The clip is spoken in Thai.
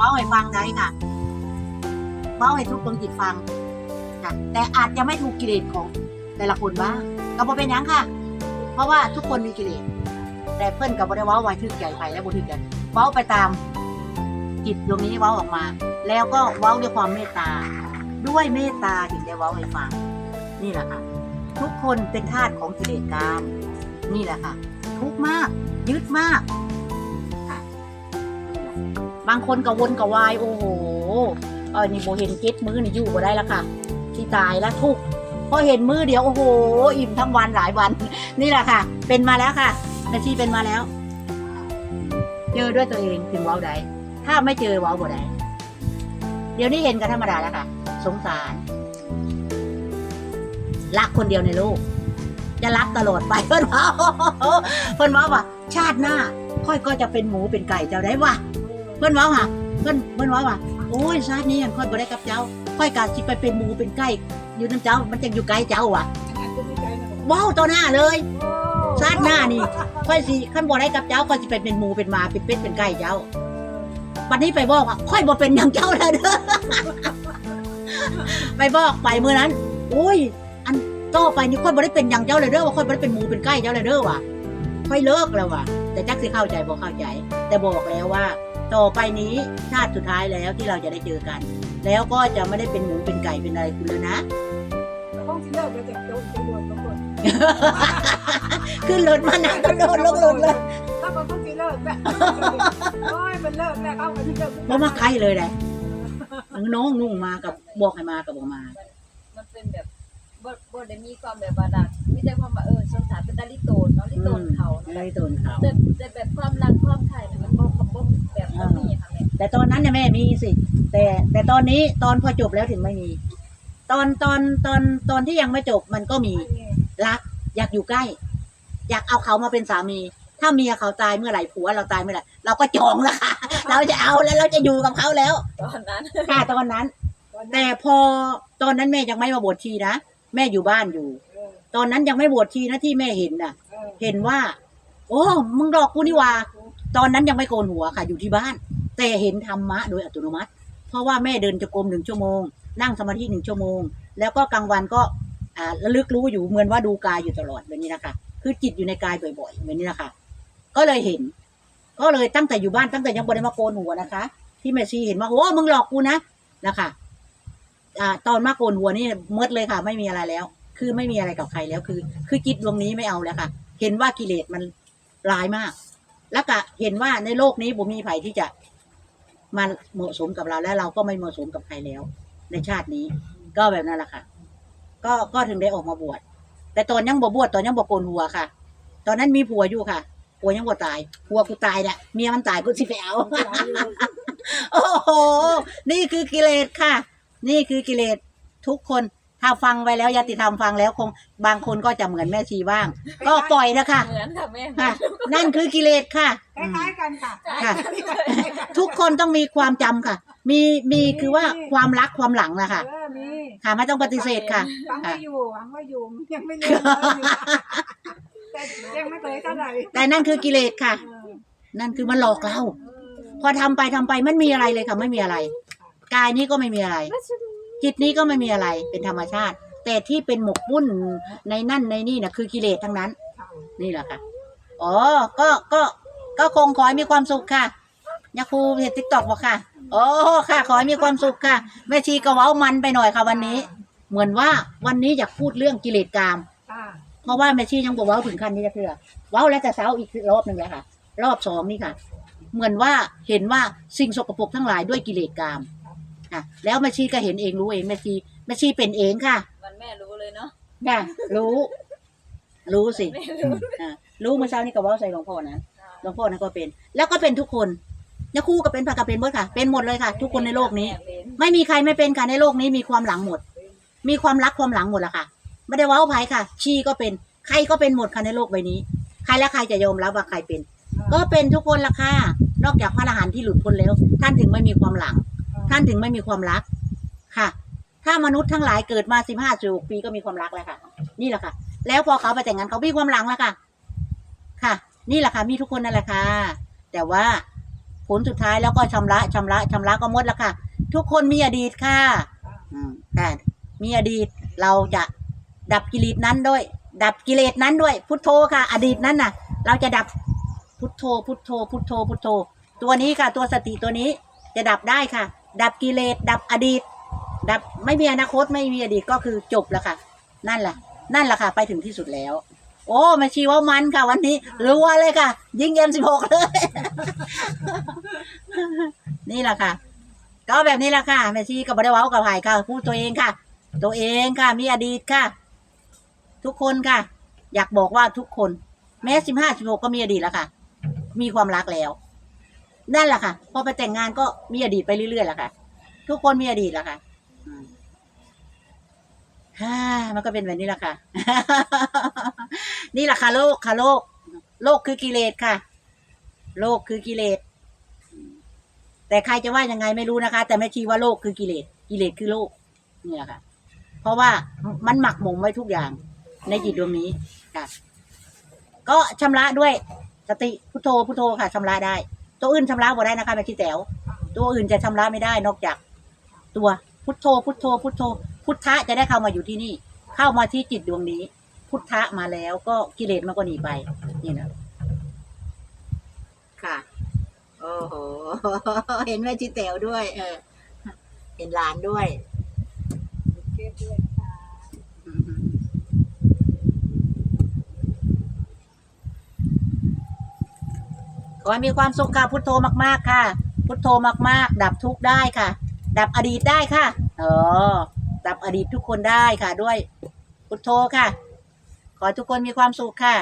เว้าให้ฟังได้ค่ะเว้าให้ทุกคนจิตฟังค่ะแต่อาจจะไม่ถูกกิเลสของแต่ละคนบ้างก็บ่เป็นหยังค่ะ เพราะว่าทุกคนมีกิเลสแต่เพื่อนกับบ่ได้เว้าไว้ถึกใจไปและบ่ถึกใจเว้าไปตามจิตดวงนี้เว้าออกมา แล้วก็เว้าด้วยความเมตตา ด้วยเมตตาถึงได้เว้าให้ฟัง นี่แหละค่ะ ทุกคนเป็นทาสของกิเลสกาม นี่แหละค่ะ ทุกข์มาก ยึดมาก บางคนกระวนกะวายโอ้โหเออนี่โบเห็นเจ็ดมือนี่อยู่ก็ได้แล้วค่ะที่ตายแล้วทุกพอเห็นมือเดียวโอ้โห อิ่มทั้งวันหลายวัน นี่แหละค่ะ เป็นมาแล้วค่ะนาทีเป็นมาแล้ว เจอด้วยตัวเองถึงว้าได้ถ้าไม่เจอว้าบ่ได้เดี๋ยวนี้เห็นกันธรรมดาแล้วค่ะ สงสารรักคนเดียวในโลกจะรักตลอดไปเพื่อนว่าเพื่อนว่าว่าชาติหน้าค่อยก็จะเป็นหมูเป็นไก่เจ้าได้วะ เพื่อนว่าค่ะเพื่อนเพื่อนว่าว่าโอ้ยชาตินี้ยังค่อยบ่ได้กับเจ้า ค่อยกาสิไปเป็นหมูเป็นไก่อยู่น้ำเจ้ามันจะอยู่ไกลเจ้าว่ะว้าวต่อหน้าเลยชาติหน้านี่ค่อยสิขั้นบ่ได้กับเจ้าค่อยสิไปเป็นหมูเป็นหมาเป็นเป็ดเป็นไก่เจ้าวันนี้ไปบอกว่าค่อยบ่เป็นอย่างเจ้าแล้วเด้อไปบอกไปเมื่อนั้นโอ้ย อันต่อไปนี่ค่อยบ่ได้เป็นอย่างเจ้าเลยเด้อว่าค่อยบ่ได้เป็นหมูเป็นไก่เจ้าเลยเด้อว่ะค่อยเลิกแล้วว่ะแต่จักสิเข้าใจบ่เข้าใจ แต่บอกแล้วว่า ต่อไปนี้ชาติสุดท้ายแล้วที่เราจะได้เจอกัน แล้วก็จะไม่ได้เป็นหมูเป็นไก่เป็นอะไรคุณแล้วนะต้องที่เลิกไปจากโดนโดนโดนขึ้นรถมานั่งก็โดนลงรถเลยแล้วมันต้องที่เลิกแล้วโอ้ยมันเลิกแล้วเข้ามาที่เลิกบ่มาใครเลยเลยน้องนุ่งมากับบอกให้มากับบอกมา มันเป็นแบบบ่บ่ได้มีความแบบว่าดักมีแต่ความว่าเออสงสารเป็นตาลิโตนเนาะลิโตนเขาเลเนาะยโดนเขาแต่แต่แบบความรัก แม่แต่ตอนนั้นเนี่ยแม่มีสิ แต่แต่ตอนนี้ตอนพอจบแล้วถึงไม่มี ตอนตอนตอนตอนที่ยังไม่จบมันก็มีรัก อยากอยู่ใกล้ อยากเอาเขามาเป็นสามี ถ้าเมียเขาตายเมื่อไหร่ผัวเราตายเมื่อไหร่เราก็จองแล้วค่ะ เราจะเอาแล้วเราจะอยู่กับเขาแล้ว ตอนนั้นค่ะตอนนั้น แต่พอตอนนั้นแม่ยังไม่มาบวชชีนะแม่อยู่บ้านอยู่ ตอนนั้นยังไม่บวชชีนะที่แม่เห็นน่ะ เห็นว่า โอ้มึงหลอกกูนี่หว่า ตอนนั้นยังไม่โกนหัวค่ะ อยู่ที่บ้าน แต่เห็นธรรมะโดยอัตโนมัติ เพราะว่าแม่เดินจงกรมหนึ่งชั่วโมง นั่งสมาธิหนึ่งชั่วโมง แล้วก็กลางวันก็อ่าระลึกรู้อยู่เหมือนว่าดูกายอยู่ตลอดแบบนี้นะคะ คือจิตอยู่ในกายบ่อยๆแบบนี้นะคะ ก็เลยเห็น ก็เลยตั้งแต่อยู่บ้านตั้งแต่ยังบริมาโกนหัวนะคะ ที่แม่ชีเห็นว่าโอ้มึงหลอกกูนะนะคะตอนมาโกนหัวนี่เมดเลยค่ะ ไม่มีอะไรแล้ว คือไม่มีอะไรกับใครแล้วคือ คือจิตดวงนี้ไม่เอาแล้วค่ะ เห็นว่ากิเลสมันร้ายมาก แล้วก็เห็นว่าในโลกนี้ผมมีไผ่ที่จะ มาเหมาะสมกับเราและเราก็ไม่เหมาะสมกับใครแล้ว ในชาตินี้ ก็แบบนั้นแหละค่ะ ก็ก็ถึงได้ออกมาบวชแต่ตอนยังบวชตอนยังบวชโกนหัวค่ะ ตอนนั้นมีผัวอยู่ค่ะผัวยังบ่ตายผัวกูตายแหละเมียมันตายกูสิไปเอาโอ้โห นี่คือกิเลสค่ะ นี่คือกิเลสทุกคน ถ้าฟังไปแล้วยาติธรรมฟังแล้วคงบางคนก็จะเหมือนแม่ชีบ้าง ก็ปล่อยนะคะเหมือนค่ะแม่ค่ะ นั่นคือกิเลสค่ะ คล้ายๆกันค่ะ ค่ะ ทุกคนต้องมีความจำค่ะ มีมีคือว่าความรักความหลังนะคะเออมีค่ะไม่ต้องปฏิเสธค่ะฟังไม่ค่ะอยู่ฟังไม่อยู่ยังไม่เลิกเลยแต่ยังไม่เคยเท่าไหร่แต่นั่นคือกิเลสค่ะ เออนั่นคือมันหลอกเรา พอทำไปทำไปมันมีอะไรเลยค่ะ ไม่มีอะไร กายนี้ก็ไม่มีอะไร จิตนี้ก็ไม่มีอะไรเป็นธรรมชาติ แต่ที่เป็นหมกมุ่นในนั่นในนี่นะคือกิเลสทั้งนั้น นี่แหละค่ะอ๋อก็ก็ก็คงขอให้มีความสุขค่ะยาคูเห็นติ๊กตอกบอกค่ะโอ้ค่ะ ขอให้มีความสุขค่ะ แม่ชีก็เว้ามันไปหน่อยค่ะวันนี้ เหมือนว่าวันนี้อยากพูดเรื่องกิเลสกามค่ะเพราะว่าแม่ชียังบอกเว้าถึงขั้นนี้จะเพื่อเว้าแล้วจะเช้าอีกรอบหนึ่งแล้วค่ะ รอบสองนี่ค่ะ เหมือนว่าเห็นว่าสิ่งสกปรกทั้งหลายด้วยกิเลสกาม ค่ะ แล้วแม่ชีก็เห็นเองรู้เองแม่ชีแม่ชีเป็นเองค่ะวันแม่รู้เลยเนาะค่ะรู้ รู้สิแม่รู้อ่ารู้เมื่อเช้านี่ก็เว่าใส่หลวงพ่อนะหลวงพ่อนั้นก็เป็น แล้วก็เป็นทุกคนยาคู่ก็เป็นผักก็เป็นหมดค่ะ เป็นหมดเลยค่ะ ทุกคนในโลกนี้แม่เป็นไม่มีใครไม่เป็นค่ะในโลกนี้มีความหลังหมด มีความรักความหลังหมดละค่ะ ไม่ได้เว้าไผค่ะ ชีก็เป็น ใครก็เป็นหมดค่ะในโลกใบนี้ ใครและใครจะยอมรับว่าใครเป็น ก็เป็นทุกคนละค่ะ นอกจากพระอรหันต์ที่หลุดพ้นแล้ว ท่านถึงไม่มีความหลัง ท่านถึงไม่มีความรักค่ะ ถ้ามนุษย์ทั้งหลายเกิดมาสิบห้าสิบหกปีก็มีความรักแล้วค่ะ นี่แหละค่ะ แล้วพอเขาไปแต่งงานเขามีความหลังแล้วค่ะ ค่ะ นี่แหละค่ะมีทุกคนนั่นแหละค่ะ แต่ว่าผลสุดท้ายแล้วก็ชำระชำระชำระก็หมดแล้วค่ะ ทุกคนมีอดีตค่ะอืมค่มีอดีตเราจะดับกิเลสนั้นด้วย ดับกิเลสนั้นด้วย พุทโธค่ะ อดีตนั้นน่ะ เราจะดับพุทโธ พุทโธ พุทโธ พุทโธ ตัวนี้ค่ะ ตัวสติตัวนี้จะดับได้ค่ะ ดับกิเลสดับอดีต ดับไม่มีอนาคตไม่มีอดีตก็คือจบแล้วค่ะ นั่นแหละ นั่นแหละค่ะ ไปถึงที่สุดแล้ว โอ้มาชีว่ามันค่ะ วันนี้รัวเลยค่ะ ยิงเอ็มสิบหกเลย นี่แหละค่ะ ก็แบบนี้แหละค่ะแม่ชีกับบริวารกับไผ่ค่ะพูดตัวเองค่ะ ตัวเองค่ะ มีอดีตค่ะ ทุกคนค่ะ อยากบอกว่าทุกคน แม้สิบห้าสิบหกก็มีอดีตแล้วค่ะ มีความรักแล้ว นั่นแหละค่ะ พอไปแต่งงานก็มีอดีตไปเรื่อยๆแหละค่ะ ทุกคนมีอดีตแล้วค่ะฮ่ามันก็เป็นแบบนี้แหละค่ะ นี่แหละค่ะโลกค่ะโลก โลกคือกิเลสค่ะ โลกคือกิเลส แต่ใครจะว่ายังไงไม่รู้นะคะ แต่แม่ชีว่าโลกคือกิเลส กิเลสคือโลกนี่แหละค่ะ เพราะว่ามันหมักหมมไว้ทุกอย่าง ในจิตดวงนี้ค่ะ ก็ชำระด้วยสติพุทโธพุทโธค่ะชำระได้ ตัวอื่นชำระบ่ได้นะคะแม่ชีแต๋วตัวอื่นจะชำระไม่ได้นอกจาก ตัวพุทโธ พุทโธ พุทโธ พุทธะจะได้เข้ามาอยู่ที่นี่ เข้ามาที่จิตดวงนี้ พุทธะมาแล้วก็กิเลสมันก็หนีไป นี่นะค่ะ โอ้โห เห็นแม่ชีแต๋วด้วย เออ เห็นหลานด้วยเก็บด้วยค่ะ ขอ ให้มีความสุขค่ะพุทโธมาก ๆ ค่ะ พุทโธมาก ๆ ดับทุกข์ได้ค่ะ ดับอดีตได้ค่ะเออดับอดีตทุกคนได้ค่ะด้วย พุทโธค่ะ ขอทุกคนมีความสุขค่ะ